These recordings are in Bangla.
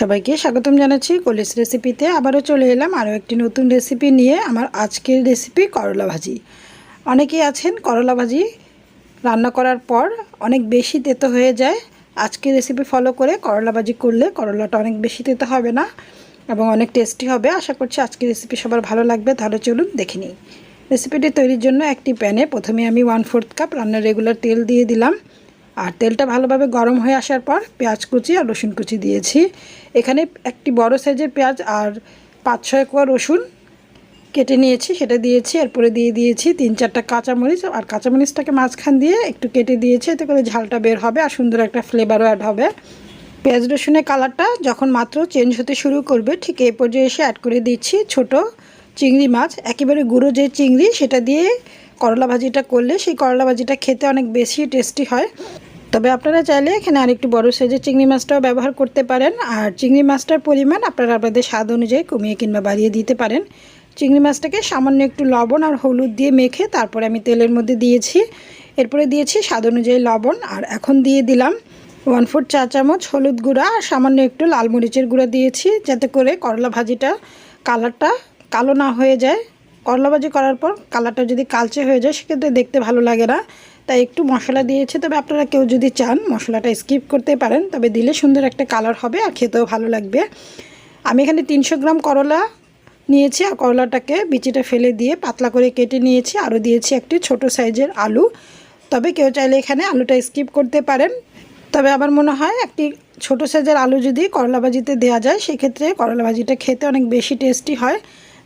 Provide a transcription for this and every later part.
সবাইকে স্বাগতম জানাচ্ছি কলিস রেসিপিতে। আবারও চলে এলাম আরও একটি নতুন রেসিপি নিয়ে আমার আজকের রেসিপি করলা ভাজি। অনেকেই আছেন করলা ভাজি রান্না করার পর অনেক বেশি তেতো হয়ে যায়। আজকের রেসিপি ফলো করে করলা ভাজি করলে করলাটা অনেক বেশি তেতো হবে না এবং অনেক টেস্টি হবে। আশা করছি আজকের রেসিপি সবার ভালো লাগবে, তাহলে চলুন দেখে নিই। রেসিপিটি তৈরির জন্য একটি প্যানে প্রথমে আমি ওয়ান ফোর্থ কাপ রান্নার রেগুলার তেল দিয়ে দিলাম। আর তেলটা ভালোভাবে গরম হয়ে আসার পর পেঁয়াজ কুচি আর রসুন কুচি দিয়েছি। এখানে একটি বড় সাইজের পেঁয়াজ আর পাঁচ ছয় কোয়া রসুন কেটে নিয়েছি, সেটা দিয়েছি। এরপরে দিয়ে দিয়েছি তিন চারটা কাঁচামরিচ আর কাঁচামরিচটাকে মাঝখান দিয়ে একটু কেটে দিয়েছি, এতে করে ঝালটা বের হবে আর সুন্দর একটা ফ্লেভারও অ্যাড হবে। পেঁয়াজ রসুনের কালারটা যখন মাত্র চেঞ্জ হতে শুরু করবে, ঠিক এই পর্যায়ে এসে অ্যাড করে দিচ্ছি ছোট চিংড়ি মাছ। একেবারে গুঁড়ো যে চিংড়ি, সেটা দিয়ে করলা ভাজিটা করলে সেই করলা ভাজিটা খেতে অনেক বেশি টেস্টি হয়। তবে আপনারা চাইলে এখানে আরেকটু বড় সাইজের চিংড়ি মাছটাও ব্যবহার করতে পারেন। আর চিংড়ি মাছটার পরিমাণ আপনারা আপনাদের স্বাদ অনুযায়ী কমিয়ে কিংবা বাড়িয়ে দিতে পারেন। চিংড়ি মাছটাকে সামান্য একটু লবণ আর হলুদ দিয়ে মেখে তারপরে আমি তেলের মধ্যে দিয়েছি। এরপরে দিয়েছি স্বাদ অনুযায়ী লবণ। আর এখন দিয়ে দিলাম ওয়ান ফোর চা চামচ হলুদ গুঁড়া আর সামান্য একটু লাল মরিচের গুঁড়া দিয়েছি যাতে করে করলা ভাজিটা কালারটা কালো না হয়ে যায়। করলা ভাজি করার পর কালারটা যদি কালচে হয়ে যায়, সেক্ষেত্রে দেখতে ভালো লাগে না। তাই একটু মশলা দিয়েছে, তবে আপনারা কেউ যদি চান মশলাটা স্কিপ করতে পারেন, তবে দিলে সুন্দর একটা কালার হবে আর খেতেও ভালো লাগবে। আমি এখানে তিনশো গ্রাম করলা নিয়েছি, আর করলাটাকে বিচিটা ফেলে দিয়ে পাতলা করে কেটে নিয়েছি, আরও দিয়েছি একটি ছোট সাইজের আলু। তবে কেউ চাইলে এখানে আলুটা স্কিপ করতে পারেন। তবে আমার মনে হয় একটি ছোট সাইজের আলু যদি করলা ভাজিতে দেওয়া যায়, সেক্ষেত্রে করলা ভাজিটা খেতে অনেক বেশি টেস্টি হয়।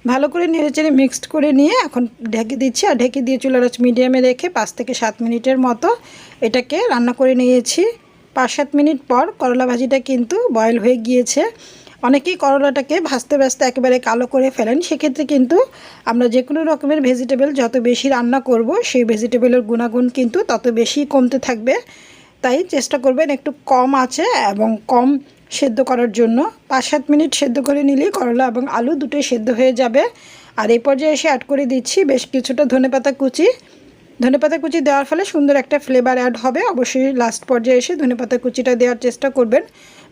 ভালো করে নেড়েচেড়ে মিক্সড করে নিয়ে এখন ঢেকে দিচ্ছি। আর ঢেকে দিয়ে চুলার আঁচ মিডিয়ামে রেখে পাঁচ থেকে সাত মিনিটের মতো এটাকে রান্না করে নিয়েছি। পাঁচ সাত মিনিট পর করলা ভাজিটা কিন্তু বয়েল হয়ে গিয়েছে। অনেকেই করলাটাকে ভাজতে ভাজতে একেবারে কালো করে ফেলেন। সেক্ষেত্রে কিন্তু আমরা যে কোনো রকমের ভেজিটেবল যত বেশি রান্না করব, সেই ভেজিটেবলের গুণাগুণ কিন্তু তত বেশি কমতে থাকবে। তাই চেষ্টা করবেন একটু কম আছে এবং কম সেদ্ধ করার জন্য। পাঁচ সাত মিনিট সেদ্ধ করে নিলেই করলা এবং আলু দুটোই সেদ্ধ হয়ে যাবে। আর এই পর্যায়ে এসে অ্যাড করে দিচ্ছি বেশ কিছুটা ধনেপাতা কুচি। ধনেপাতা কুচি দেওয়ার ফলে সুন্দর একটা ফ্লেভার অ্যাড হবে। অবশ্যই লাস্ট পর্যায়ে এসে ধনেপাতা কুচিটা দেওয়ার চেষ্টা করবেন।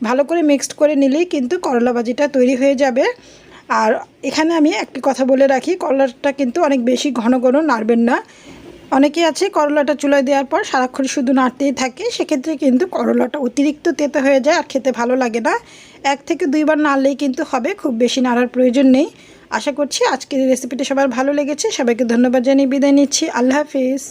ভালো করে মিক্সড করে নিলেই কিন্তু করলা ভাজিটা তৈরি হয়ে যাবে। আর এখানে আমি একটি কথা বলে রাখি, করলাটা কিন্তু অনেক বেশি ঘন ঘন নাড়বেন না। অনেকেই আছে করলাটা চুলায় দেওয়ার পর সারাক্ষণ শুধু নাড়তেই থাকে। সেক্ষেত্রে কিন্তু করলাটা অতিরিক্ত তেতে হয়ে যায় আর খেতে ভালো লাগে না। এক থেকে দুইবার নাড়লেই কিন্তু হবে, খুব বেশি নাড়ার প্রয়োজন নেই। আশা করছি আজকের রেসিপিটা সবার ভালো লেগেছে। সবাইকে ধন্যবাদ জানিয়ে বিদায় নিচ্ছি। আল্লাহ হাফিজ।